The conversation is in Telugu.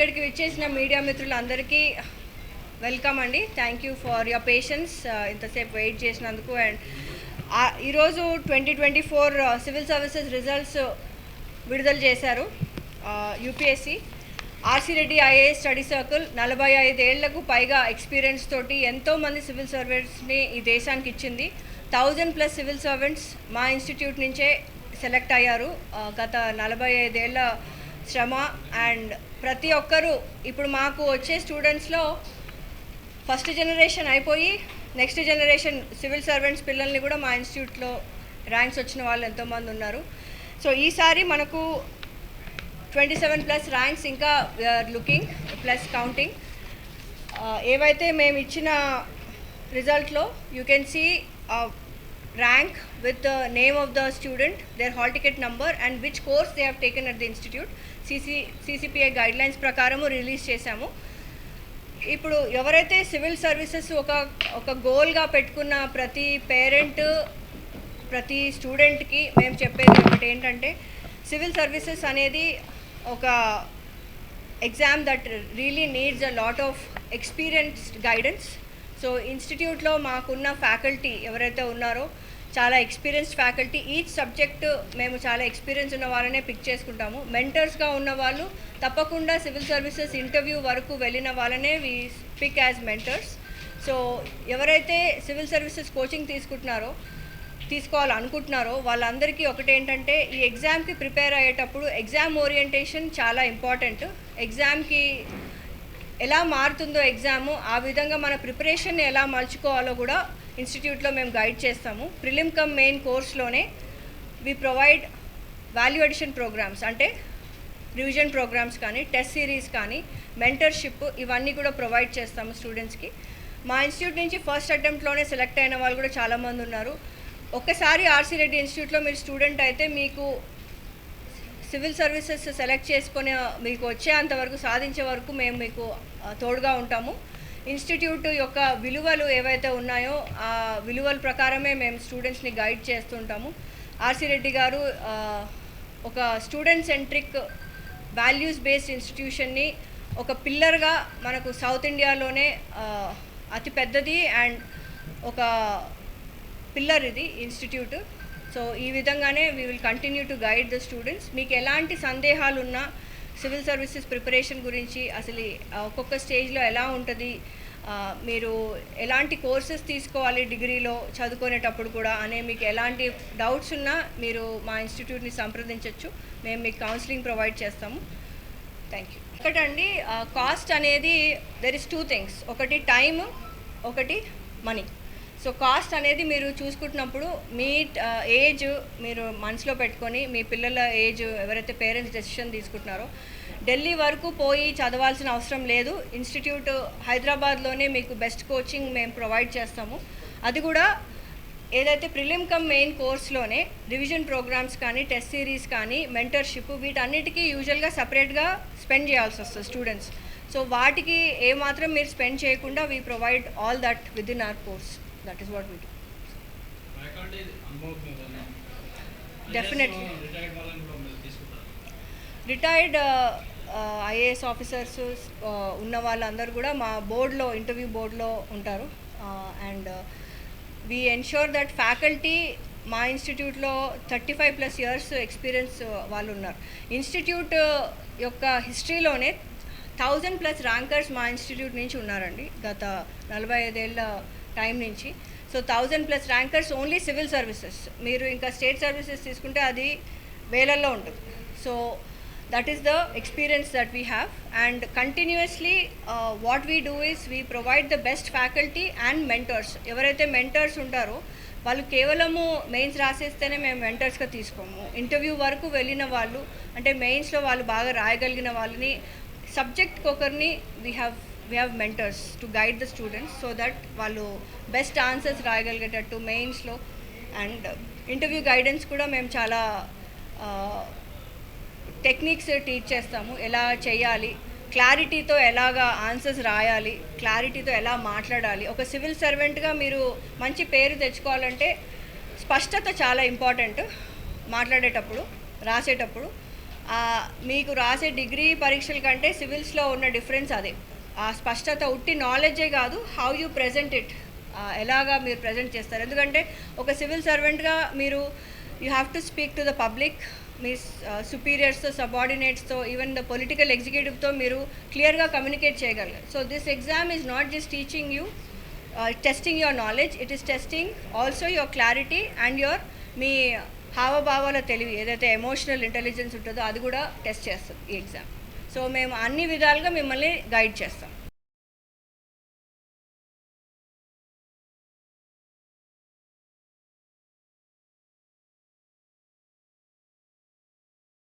ఇక్కడికి విచ్చేసిన మీడియా మిత్రులందరికీ వెల్కమ్ అండి. Thank you for your patience ఇంతసేపు వెయిట్ చేసినందుకు. అండ్ ఈరోజు twenty twenty four uh, civil services results విడుదల చేశారు uh, UPSC. R C Reddy IAS study circle నలభై ఐదేళ్ళకు పైగా ఎక్స్పీరియన్స్ తోటి ఎంతోమంది సివిల్ సర్వెంట్స్ని ఈ దేశానికి ఇచ్చింది. థౌజండ్ ప్లస్ సివిల్ సర్వెంట్స్ మా ఇన్స్టిట్యూట్ నుంచే సెలెక్ట్ అయ్యారు. Uh, గత నలభై ఐదేళ్ళ శ్రమ అండ్ ప్రతి ఒక్కరూ ఇప్పుడు మాకు వచ్చే స్టూడెంట్స్లో ఫస్ట్ జనరేషన్ అయిపోయి నెక్స్ట్ జనరేషన్ సివిల్ సర్వెంట్స్ పిల్లల్ని కూడా మా ఇన్స్టిట్యూట్లో ర్యాంక్స్ వచ్చిన వాళ్ళు ఎంతోమంది ఉన్నారు. సో ఈసారి మనకు ట్వంటీ సెవెన్ ప్లస్ ర్యాంక్స్ ఇంకా లుకింగ్ ప్లస్ కౌంటింగ్ ఏవైతే మేము ఇచ్చిన రిజల్ట్లో you can see rank with name of the student there hall ticket number and which course they have taken at the institute CC CCPI guidelines ప్రకారము రిలీజ్ చేశాము. ఇప్పుడు ఎవరైతే సివిల్ సర్వీసెస్ ఒక ఒక గోల్గా పెట్టుకున్న ప్రతి పేరెంట్ ప్రతి స్టూడెంట్కి మేము చెప్పేది ఒకటి ఏంటంటే సివిల్ సర్వీసెస్ అనేది ఒక exam that really needs a lot of experienced guidance so ఇన్స్టిట్యూట్లో మాకున్న ఫ్యాకల్టీ ఎవరైతే ఉన్నారో చాలా ఎక్స్పీరియన్స్డ్ ఫ్యాకల్టీ ఈచ్ సబ్జెక్ట్ మేము చాలా ఎక్స్పీరియన్స్ ఉన్న వాళ్ళనే పిక్ చేసుకుంటాము. మెంటర్స్గా ఉన్న వాళ్ళు తప్పకుండా సివిల్ సర్వీసెస్ ఇంటర్వ్యూ వరకు వెళ్ళిన వాళ్ళనే we pick as mentors. So ఎవరైతే సివిల్ సర్వీసెస్ కోచింగ్ తీసుకుంటున్నారో తీసుకోవాలనుకుంటున్నారో వాళ్ళందరికీ ఒకటి ఏంటంటే ఈ ఎగ్జామ్కి ప్రిపేర్ అయ్యేటప్పుడు ఎగ్జామ్ ఓరియంటేషన్ చాలా ఇంపార్టెంట్. ఎగ్జామ్కి ఎలా మారుతుందో ఎగ్జాము ఆ విధంగా మన ప్రిపరేషన్ ఎలా మలుచుకోవాలో కూడా ఇన్స్టిట్యూట్లో మేము గైడ్ చేస్తాము. Prelim cum main కోర్స్లోనే we provide value addition programmes అంటే రివిజన్ ప్రోగ్రామ్స్ కానీ టెస్ట్ సిరీస్ కానీ మెంటర్షిప్ ఇవన్నీ కూడా ప్రొవైడ్ చేస్తాము స్టూడెంట్స్కి మా ఇన్స్టిట్యూట్ నుంచి ఫస్ట్ అటెంప్ట్లోనే సెలెక్ట్ అయిన వాళ్ళు కూడా చాలామంది ఉన్నారు. ఒక్కసారి ఆర్సీ రెడ్డి ఇన్స్టిట్యూట్లో మీరు స్టూడెంట్ అయితే మీకు సివిల్ సర్వీసెస్ సెలెక్ట్ చేసుకునే మీకు వచ్చేంత వరకు సాధించే వరకు మేము మీకు తోడుగా ఉంటాము. ఇన్స్టిట్యూట్ యొక్క విలువలు ఏవైతే ఉన్నాయో ఆ విలువల ప్రకారమే మేము స్టూడెంట్స్ని గైడ్ చేస్తుంటాము. ఆర్సీ రెడ్డి గారు ఒక స్టూడెంట్ సెంట్రిక్ వాల్యూస్ బేస్డ్ ఇన్స్టిట్యూషన్ని ఒక పిల్లర్గా మనకు సౌత్ ఇండియాలోనే అతి పెద్దది అండ్ ఒక పిల్లర్ ఇది ఇన్స్టిట్యూట్. సో ఈ విధంగానే we will continue to guide the students మీకు ఎలాంటి సందేహాలు ఉన్నా సివిల్ సర్వీసెస్ ప్రిపరేషన్ గురించి అసలు ఒక్కొక్క స్టేజ్లో ఎలా ఉంటుంది మీరు ఎలాంటి కోర్సెస్ తీసుకోవాలి డిగ్రీలో చదువుకునేటప్పుడు కూడా అనే మీకు ఎలాంటి డౌట్స్ ఉన్నా మీరు మా ఇన్స్టిట్యూట్ని సంప్రదించవచ్చు మేము మీకు కౌన్సిలింగ్ ప్రొవైడ్ చేస్తాము. థ్యాంక్ యూ ఒకటండి కాస్ట్ అనేది దెర్ ఇస్ టూ థింగ్స్ ఒకటి టైమ్ ఒకటి మనీ సో కాస్ట్ అనేది మీరు చూసుకుంటున్నప్పుడు మీ ఏజ్ మీరు మనసులో పెట్టుకొని మీ పిల్లల ఏజ్ ఎవరైతే పేరెంట్స్ డెసిషన్ తీసుకుంటున్నారో ఢిల్లీ వరకు పోయి చదవాల్సిన అవసరం లేదు. ఇన్స్టిట్యూట్ హైదరాబాద్లోనే మీకు బెస్ట్ కోచింగ్ మేము ప్రొవైడ్ చేస్తాము. అది కూడా ఏదైతే ప్రిలిమ్ కమ్ మెయిన్ కోర్స్లోనే రివిజన్ ప్రోగ్రామ్స్ కానీ టెస్ట్ సిరీస్ కానీ మెంటర్షిప్ వీటన్నిటికీ యూజువల్గా సపరేట్గా స్పెండ్ చేయాల్సి వస్తుంది స్టూడెంట్స్. సో వాటికి ఏమాత్రం మీరు స్పెండ్ చేయకుండా we provide all that within our course that is what we do faculty అనుభవం కదా Definitely. రిటైర్డ్ ఐఏఎస్ ఆఫీసర్స్ ఉన్న వాళ్ళందరూ కూడా మా బోర్డులో ఇంటర్వ్యూ బోర్డులో ఉంటారు. And we ensure that faculty మా ఇన్స్టిట్యూట్లో thirty five plus years experience వాళ్ళు ఉన్నారు ఇన్స్టిట్యూట్ యొక్క హిస్టరీలోనే థౌజండ్ ప్లస్ ర్యాంకర్స్ మా ఇన్స్టిట్యూట్ నుంచి ఉన్నారండి. గత నలభై ఐదేళ్ళ టైం నుంచి. So thousand plus rankers only civil services మీరు ఇంకా స్టేట్ సర్వీసెస్ తీసుకుంటే అది వేలల్లో ఉంటుంది. So that is the experience that we have and continuously what we do is we provide the best faculty and mentors ఎవరైతే మెంటర్స్ ఉంటారో వాళ్ళు కేవలము మెయిన్స్ రాసేస్తేనే మేము మెంటర్స్గా తీసుకోము. ఇంటర్వ్యూ వరకు వెళ్ళిన వాళ్ళు అంటే మెయిన్స్లో వాళ్ళు బాగా రాయగలిగిన వాళ్ళని సబ్జెక్ట్కి ఒకరిని we have we have mentors to guide the students so that వాళ్ళు బెస్ట్ ఆన్సర్స్ రాయగలిగేటట్టు మెయిన్స్లో అండ్ ఇంటర్వ్యూ గైడెన్స్ కూడా మేము చాలా uh, టెక్నిక్స్ టీచ్ చేస్తాము. ఎలా చేయాలి? క్లారిటీతో ఎలాగా ఆన్సర్స్ రాయాలి? క్లారిటీతో ఎలా మాట్లాడాలి? ఒక సివిల్ సర్వెంట్గా మీరు మంచి పేరు తెచ్చుకోవాలంటే స్పష్టత చాలా ఇంపార్టెంట్ మాట్లాడేటప్పుడు రాసేటప్పుడు. మీకు రాసే డిగ్రీ పరీక్షల కంటే సివిల్స్లో ఉన్న డిఫరెన్స్ అదే. ఆ స్పష్టత ఉట్టి నాలెడ్జే కాదు హౌ యూ ప్రజెంట్ ఇట్ ఎలాగా మీరు ప్రజెంట్ చేస్తారు. ఎందుకంటే ఒక సివిల్ సర్వెంట్గా మీరు you have to speak to the public మీ సుపీరియర్స్తో సబార్డినేట్స్తో ఈవెన్ ద పొలిటికల్ ఎగ్జిక్యూటివ్తో మీరు క్లియర్గా కమ్యూనికేట్ చేయగలరు. So this exam is not just teaching you testing your knowledge it is testing also your clarity and your మీ హావభావాల తెలివి. ఏదైతే ఎమోషనల్ ఇంటెలిజెన్స్ ఉంటుందో అది కూడా టెస్ట్ చేస్తుంది ఈ ఎగ్జామ్ సో మేము అన్ని విధాలుగా మిమ్మల్ని గైడ్ చేస్తాం.